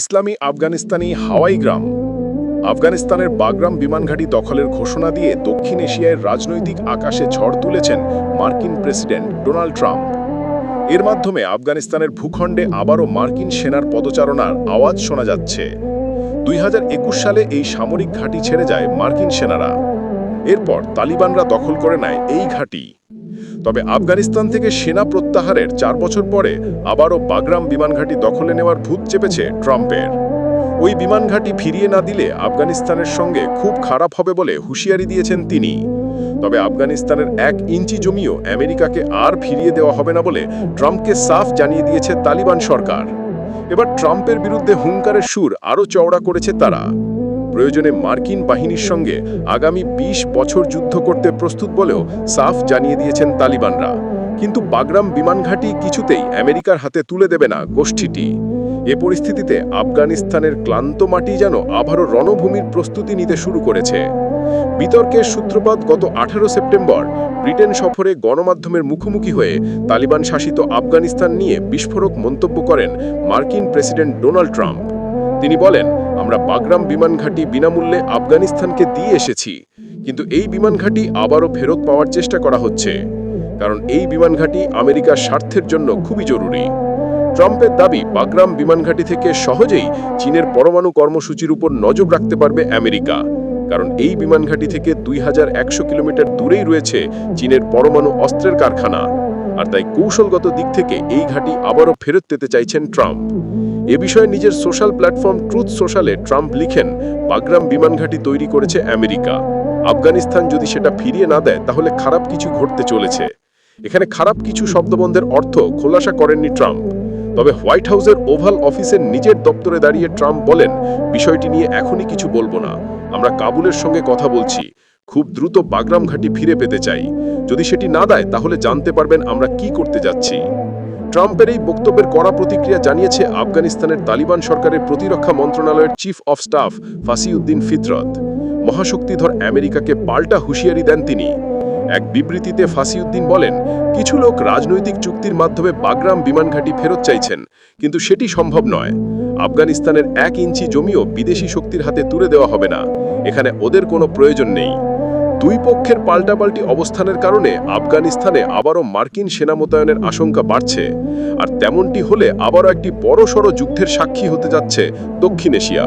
ইসলামী Afghanistani হাওয়াই গ্রাম। আফগানিস্তানের Bagram বিমানঘাটি দখলের ঘোষণা দিয়ে দক্ষিণ এশিয়ার রাজনৈতিক আকাশে ঝড় তুলেছেন মার্কিন প্রেসিডেন্ট ডোনাল্ড ট্রাম্প। এর মাধ্যমে আফগানিস্তানের ভূখণ্ডে আবারও মার্কিন সেনার পদচারণার আওয়াজ শোনা যাচ্ছে। দুই হাজার একুশ সালে এই সামরিক ঘাঁটি ছেড়ে যায় মার্কিন সেনারা। এরপর তালিবানরা দখল করে নেয় এই ঘাঁটি। তবে আফগানিস্তান থেকে সেনা প্রত্যাহারের চার বছর পরে আবারও বাগরাম বিমানঘাটি দখলে নেওয়ার ভূত চেপেছে ট্রাম্পের। ওই বিমানঘাটি ফিরিয়ে না দিলে আফগানিস্তানের সঙ্গে খুব খারাপ হবে বলে হুঁশিয়ারি দিয়েছেন তিনি। তবে আফগানিস্তানের এক ইঞ্চি জমিও আমেরিকাকে আর ফিরিয়ে দেওয়া হবে না বলে ট্রাম্পকে সাফ জানিয়ে দিয়েছে তালিবান সরকার। এবার ট্রাম্পের বিরুদ্ধে হুঙ্কারের সুর আরও চওড়া করেছে তারা। প্রয়োজনে মার্কিন বাহিনীর সঙ্গে আগামী ২০ বছর যুদ্ধ করতে প্রস্তুত বলেও সাফ জানিয়ে দিয়েছেন তালিবানরা। কিন্তু বাগরাম বিমানঘাটি কিছুতেই আমেরিকার হাতে তুলে দেবে না গোষ্ঠীটি। এ পরিস্থিতিতে আফগানিস্তানের ক্লান্ত মাটি যেন আবারও রণভূমির প্রস্তুতি নিতে শুরু করেছে। বিতর্কের সূত্রপাত গত আঠারো সেপ্টেম্বর ব্রিটেন সফরে গণমাধ্যমের মুখোমুখি হয়ে তালিবান শাসিত আফগানিস্তান নিয়ে বিস্ফোরক মন্তব্য করেন মার্কিন প্রেসিডেন্ট ডোনাল্ড ট্রাম্প। তিনি বলেন, আমরা বাগরাম বিমান ঘাঁটি বিনামূল্যে আফগানিস্তানকে দিয়ে এসেছি, কিন্তু এই বিমান ঘাঁটি আবারও ফেরত পাওয়ার চেষ্টা করা হচ্ছে। কারণ এই বিমান ঘাঁটি আমেরিকার স্বার্থের জন্য খুবই জরুরি। ট্রাম্পের দাবি, বাগরাম বিমান ঘাঁটি থেকে সহজেই চীনের পরমাণু কর্মসূচির উপর নজর রাখতে পারবে আমেরিকা। কারণ এই বিমান ঘাঁটি থেকে দুই হাজার একশো কিলোমিটার দূরেই রয়েছে চীনের পরমাণু অস্ত্রের কারখানা। আর তাই কৌশলগত দিক থেকে এই ঘাঁটি আবারও ফেরত পেতে চাইছেন ট্রাম্প। এ বিষয়ে নিজের সোশ্যাল প্ল্যাটফর্ম ট্রুথ সোশ্যালে ট্রাম্প লিখেন, বাগরাম বিমান ঘাঁটি তৈরি করেছে আমেরিকা। আফগানিস্তান যদি সেটা ফিরিয়ে না দেয়, তাহলে খারাপ কিছু ঘটতে চলেছে। এখানে খারাপ কিছু শব্দবন্ধের অর্থ খোলাসা করেননি ট্রাম্প। তবে হোয়াইট হাউসের ওভাল অফিসের নিজের দপ্তরে দাঁড়িয়ে ট্রাম্প বলেন, বিষয়টি নিয়ে এখনই কিছু বলব না। আমরা কাবুলের সঙ্গে কথা বলছি। খুব দ্রুত বাগরাম ঘাঁটি ফিরে পেতে চাই। যদি সেটি না দেয়, তাহলে জানতে পারবেন আমরা কি করতে যাচ্ছি। ট্রাম্পের এই বক্তব্যের কড়া প্রতিক্রিয়া জানিয়েছে আফগানিস্তানের তালিবান সরকারের প্রতিরক্ষা মন্ত্রণালয়ের chief of staff Fasihuddin Fitrat. মহাশক্তিধর আমেরিকাকে পাল্টা হুঁশিয়ারি দেন তিনি। এক বিবৃতিতে ফাসিউদ্দিন বলেন, কিছু লোক রাজনৈতিক চুক্তির মাধ্যমে বাগরাম বিমান ঘাঁটি ফেরত চাইছেন, কিন্তু সেটি সম্ভব নয়। আফগানিস্তানের এক ইঞ্চি জমিও বিদেশি শক্তির হাতে তুলে দেওয়া হবে না। এখানে ওদের কোনো প্রয়োজন নেই। দুই পক্ষের পাল্টাপাল্টি অবস্থানের কারণে আফগানিস্তানে আবারও মার্কিন সেনা মোতায়েনের আশঙ্কা বাড়ছে। আর তেমনটি হলে আবারও একটি বড়সড় যুদ্ধের সাক্ষী হতে যাচ্ছে দক্ষিণ এশিয়া।